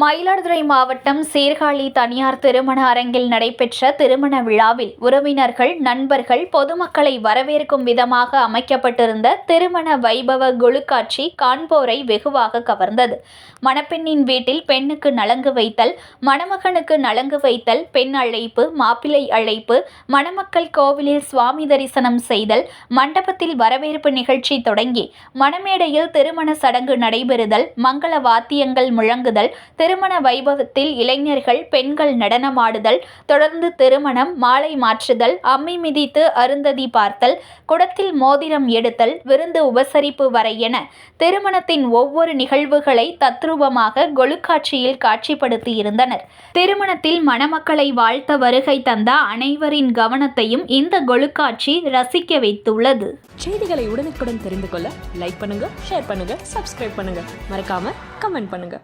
மயிலாடுதுறை மாவட்டம் சீர்காழி தனியார் திருமண அரங்கில் நடைபெற்ற திருமண விழாவில் உறவினர்கள் நண்பர்கள் பொதுமக்களை வரவேற்கும் விதமாக அமைக்கப்பட்டிருந்த திருமண வைபவ குழுக்காட்சி காண்போரை வெகுவாக கவர்ந்தது. மணப்பெண்ணின் வீட்டில் பெண்ணுக்கு நலங்கு வைத்தல் மணமகனுக்கு நலங்கு வைத்தல் பெண் அழைப்பு மாப்பிள்ளை அழைப்பு மணமக்கள் கோவிலில் சுவாமி தரிசனம் செய்தல் மண்டபத்தில் வரவேற்பு நிகழ்ச்சி தொடங்கி மணமேடையில் திருமண சடங்கு நடைபெறுதல் மங்கள வாத்தியங்கள் முழங்குதல் திருமண வைபவத்தில் இளைஞர்கள் பெண்கள் நடனமாடுதல் தொடர்ந்து திருமணம் மாலை மாற்றுதல் அம்மி மிதித்து அருந்ததி பார்த்தல் குடத்தில் மோதிரம் எடுத்தல் விருந்து உபசரிப்பு வரை என திருமணத்தின் ஒவ்வொரு நிகழ்வுகளை தத்ரூபமாக கொழுக்காட்சியில் காட்சிப்படுத்தியிருந்தனர். திருமணத்தில் மணமக்களை வாழ்த்த வருகை தந்த அனைவரின் கவனத்தையும் இந்த கொழுக்காட்சி ரசிக்க வைத்துள்ளது. செய்திகளை உடனுக்குடன் தெரிந்து கொள்ள லைக் பண்ணுங்க ஷேர் பண்ணுங்க சப்ஸ்கிரைப் பண்ணுங்க. மறக்காம கமெண்ட் பண்ணுங்க.